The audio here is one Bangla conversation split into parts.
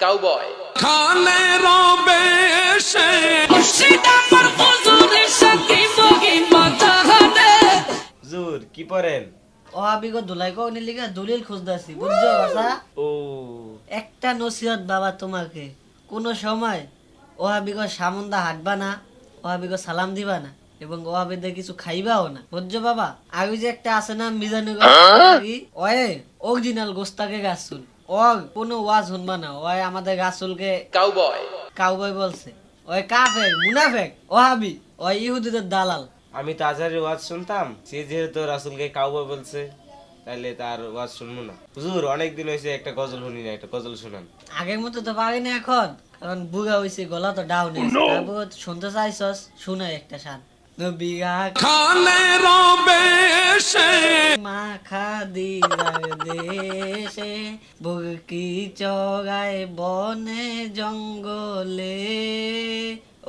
কাউবয়। খানে রবে সে। কি পড়েন? ও আবিগো দুলাই কো নিলিগা দলিল খুঁজতাছি বুঝছ বাসা ও। একটা নসিহত বাবা তোমাকে কোন সময় ও আবিগো সামন্দা হাঁটবা না ও আবিগো সালাম দিবা না এবং ও আবিদের কিছু খাইবাও না বুঝছ বাবা? আগে যে একটা আছে না মিজানু ওয়ে অরিজিনাল গোস্তাকে গাছুল ও কোনো ওয়াজ শুনবা না ওই আমাদের গাছুলকে কাউবয়। কাউবয় বলছে। ওই কাফের মুনাফেক ও হাবি ওই ইহুদিদের দালাল। আমি তো আজহারের ওয়াজ শুনতাম সে যেহেতু রাসুলকে কাউবা বলছে তাহলে তার ওয়াজ শুনব না। হুজুর অনেক দিন হয়েছে একটা গজল শুনি না একটা গজল শোনান। আগের মতো তো পারি না এখন কারণ বুগা হয়েছে গলা তো ডাউন হয়েছে তারপর শুনতে চাইছস একটা শান নবিয়া খানে রবে সে মাখা দিলার দেশে বুকি চগায় বনে জঙ্গলে।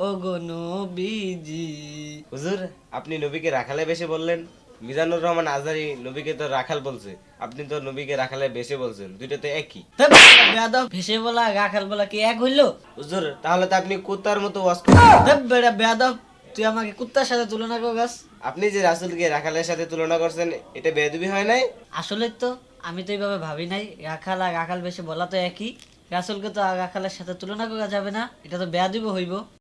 ওগো নবীজি। হুজুর আপনি নবীকে রাখালে বেশি বললেন। মিজানুর রহমান আজারি নবীকে তো রাখাল বলছে। আপনি তো নবীকে রাখালে বেশি বলছেন। দুইটা তো একই। বেয়াদব ভেসে বলা রাখাল বলা কি এক হইল? হুজুর তাহলে তো আপনি কুত্তার মতো ওয়াজ করছেন দেব বেড়া বেয়াদব। তুই আমাকে কুত্তার সাথে তুলনা করগাস আপনি যে রাসুলকে রাখালের সাথে তুলনা করছেন এটা বেদবি হয় নাই? আসলে তো আমি তো এইভাবে ভাবি নাই। রাখাল আর রাখাল বেশি বলা তো একই। রাসুলকে তো আর রাখালের সাথে তুলনা করা যাবে না এটা তো বেয়াদিব হইব।